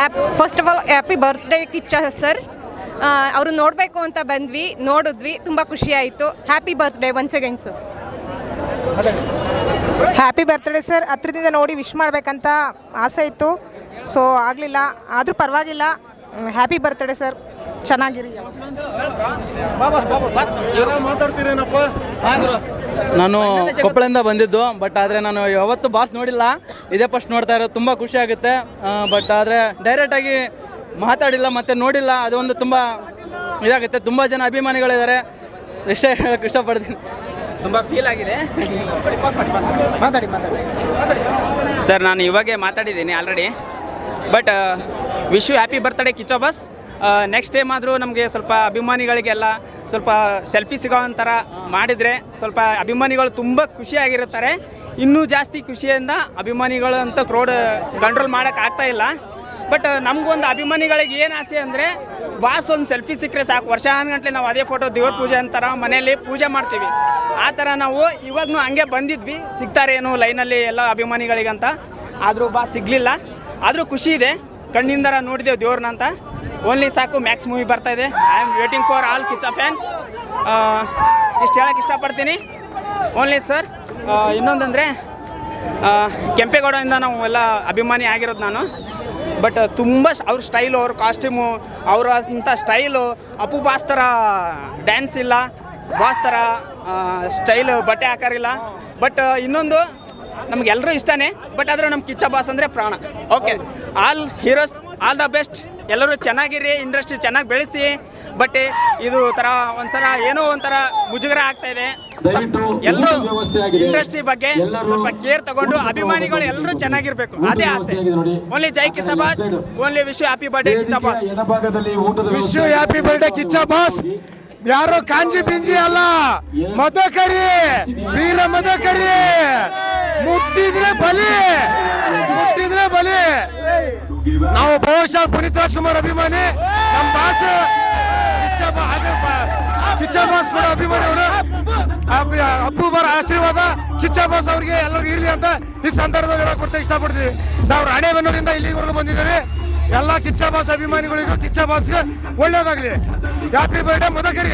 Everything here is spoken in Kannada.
App first of all happy birthday Kichcha sir ಅವರು ನೋಡಬೇಕು ಅಂತ ಬಂದ್ವಿ ನೋಡಿದ್ವಿ ತುಂಬ ಖುಷಿ ಆಯಿತು. Happy birthday once again sir happy birthday sir ಹತ್ರದಿಂದ ನೋಡಿ ವಿಶ್ ಮಾಡಬೇಕಂತ ಆಸೆ ಇತ್ತು. ಸೊ ಆಗಲಿಲ್ಲ. ಆದರೂ ಪರವಾಗಿಲ್ಲ. ಹ್ಯಾಪಿ ಬರ್ತ್ಡೇ ಸರ್ ಚೆನ್ನಾಗಿರಿ. ಮಾತಾಡ್ತೀರೇನಪ್ಪ? ನಾನು ಕೊಪ್ಪಳಿಂದ ಬಂದಿದ್ದು ಬಟ್ ಆದರೆ ನಾನು ಯಾವತ್ತೂ ಬಾಸ್ ನೋಡಿಲ್ಲ. ಇದೇ ಫಸ್ಟ್ ನೋಡ್ತಾ ಇರೋದು ತುಂಬ ಖುಷಿ ಆಗುತ್ತೆ. ಬಟ್ ಆದರೆ ಡೈರೆಕ್ಟಾಗಿ ಮಾತಾಡಿಲ್ಲ ಮತ್ತು ನೋಡಿಲ್ಲ. ಅದು ಒಂದು ತುಂಬ ಇದಾಗುತ್ತೆ. ತುಂಬ ಜನ ಅಭಿಮಾನಿಗಳಿದ್ದಾರೆ. ಇಷ್ಟೇ ಹೇಳಕ್ಕೆ ಇಷ್ಟಪಡ್ತೀನಿ. ತುಂಬ ಫೀಲ್ ಆಗಿದೆ. ಮಾತಾಡಿ ಮಾತಾಡಿ ಸರ್ ನಾನು ಇವಾಗೆ ಮಾತಾಡಿದ್ದೀನಿ already but wish you happy birthday Kichcha boss next time ಆದರೂ ನಮಗೆ ಸ್ವಲ್ಪ ಅಭಿಮಾನಿಗಳಿಗೆಲ್ಲ ಸ್ವಲ್ಪ ಸೆಲ್ಫಿ ಸಿಗೋ ಮಾಡಿದರೆ ಸ್ವಲ್ಪ ಅಭಿಮಾನಿಗಳು ತುಂಬ ಖುಷಿಯಾಗಿರುತ್ತಾರೆ ಇನ್ನೂ ಜಾಸ್ತಿ ಖುಷಿಯಿಂದ ಅಭಿಮಾನಿಗಳು ಅಂತ ಕ್ರೋಡ್ ಕಂಟ್ರೋಲ್ ಮಾಡೋಕ್ಕಾಗ್ತಾ ಇಲ್ಲ. ಬಟ್ ನಮಗೊಂದು ಅಭಿಮಾನಿಗಳಿಗೆ ಏನು ಆಸೆ ಅಂದರೆ ಬಾಸ್ ಒಂದು ಸೆಲ್ಫಿ ಸಿಕ್ಕರೆ ಸಾಕು. ವರ್ಷಾನಗಟ್ಟಲೆ ನಾವು ಅದೇ ಫೋಟೋ ದೇವ್ರ ಪೂಜೆ ಅಂತಾರ, ಮನೆಯಲ್ಲಿ ಪೂಜೆ ಮಾಡ್ತೀವಿ. ಆ ಥರ ನಾವು ಇವಾಗೂ ಹಂಗೆ ಬಂದಿದ್ವಿ. ಸಿಗ್ತಾರೇನು ಲೈನಲ್ಲಿ ಎಲ್ಲ ಅಭಿಮಾನಿಗಳಿಗಂತ. ಆದರೂ ಬಾಸ್ ಸಿಗಲಿಲ್ಲ. ಆದರೂ ಖುಷಿ ಇದೆ. ಕಣ್ಣಿಂದರ ನೋಡಿದೆವು ದೇವ್ರನ್ನ ಅಂತ. ಓನ್ಲಿ ಸಾಕು ಮ್ಯಾಕ್ಸ್ ಮೂವಿ ಬರ್ತಾ ಇದೆ. I am waiting for all Kichcha fans ಇಷ್ಟು ಹೇಳಕ್ಕೆ ಇಷ್ಟಪಡ್ತೀನಿ. ಓನ್ಲಿ ಸರ್ ಇನ್ನೊಂದಂದರೆ ಕೆಂಪೇಗೌಡದಿಂದ ನಾವು ಎಲ್ಲ ಅಭಿಮಾನಿ ಆಗಿರೋದು ನಾನು. ಬಟ್ ತುಂಬ ಅವ್ರ ಸ್ಟೈಲು ಅವ್ರ ಕಾಸ್ಟ್ಯೂಮು ಅವರ ಅಂಥ ಸ್ಟೈಲು ಅಪ್ಪು ಬಾಸ್ ಥರ ಡ್ಯಾನ್ಸ್ ಇಲ್ಲ. ಬಾಸ್ ಥರ ಸ್ಟೈಲು ಬಟ್ಟೆ ಹಾಕಾರಿಲ್ಲ. ಬಟ್ ಇನ್ನೊಂದು ನಮಗೆಲ್ಲರೂ ಇಷ್ಟನೇ. ಬಟ್ ಆದರೆ ನಮ್ಮ ಕಿಚ್ಚ ಬಾಸ್ ಅಂದರೆ ಪ್ರಾಣ. Okay all heroes all the best ಎಲ್ಲರೂ ಚೆನ್ನಾಗಿರಿ ಇಂಡಸ್ಟ್ರಿ ಚೆನ್ನಾಗಿ ಬೆಳೆಸಿ. ಬಟ್ ಇದು ಥರ ಒಂಥರ ಏನೋ ಒಂಥರ ಮುಜುಗರ ಆಗ್ತಾ ಇದೆ. ಎಲ್ಲರೂ ಇಂಡಸ್ಟ್ರಿ ಬಗ್ಗೆ ಸ್ವಲ್ಪ ಕೇರ್ ತಗೊಂಡು ಅಭಿಮಾನಿಗಳು ಎಲ್ಲರೂ ಚೆನ್ನಾಗಿರ್ಬೇಕು. ಅದೇ ಆಸೆ. ಓನ್ಲಿ ಜೈ ಕಿಸಬಾಸ್ boss only wish happy birthday Kichcha boss wish happy birthday Kichcha boss ಯಾರೋ ಕಾಂಜಿ ಪಿಂಜಿ ಅಲ್ಲ ಮದಕರಿ ವೀರ ಮದಕರಿ. ಮುತ್ತಿದ್ರೆ ಬಲಿ. ನಾವು ಬಹುಶಃ ಪುನೀತ್ ರಾಜ್ಕುಮಾರ್ ಅಭಿಮಾನಿ ನಮ್ಮ ಭಾಷೆ ಕಿಚ್ಚ ಬಾಸ್ ಕೂಡ ಅಭಿಮಾನಿ ಅವರು. ಅಪ್ಪು ಬರ ಆಶೀರ್ವಾದ ಕಿಚ್ಚ ಬಾಸ್ ಅವ್ರಿಗೆ ಎಲ್ಲರಿಗೂ ಇರ್ಲಿ ಅಂತ ಈ ಸಂದರ್ಭದಲ್ಲಿ ಹೇಳಕ್ ಕೊಡ್ತಾ ಇಷ್ಟಪಡ್ತೀವಿ ನಾವು ರಾಣೆಬೆನ್ನೂರಿಂದ ಇಲ್ಲಿವರೆಗೂ ಬಂದಿದ್ದೇವೆ. ಎಲ್ಲ ಕಿಚ್ಚ ಬಾಸ್ ಅಭಿಮಾನಿಗಳಿಗೂ ಕಿಚ್ಚ ಬಾಸ್ಗೆ ಒಳ್ಳೇದಾಗಲಿ. Happy birthday Madakari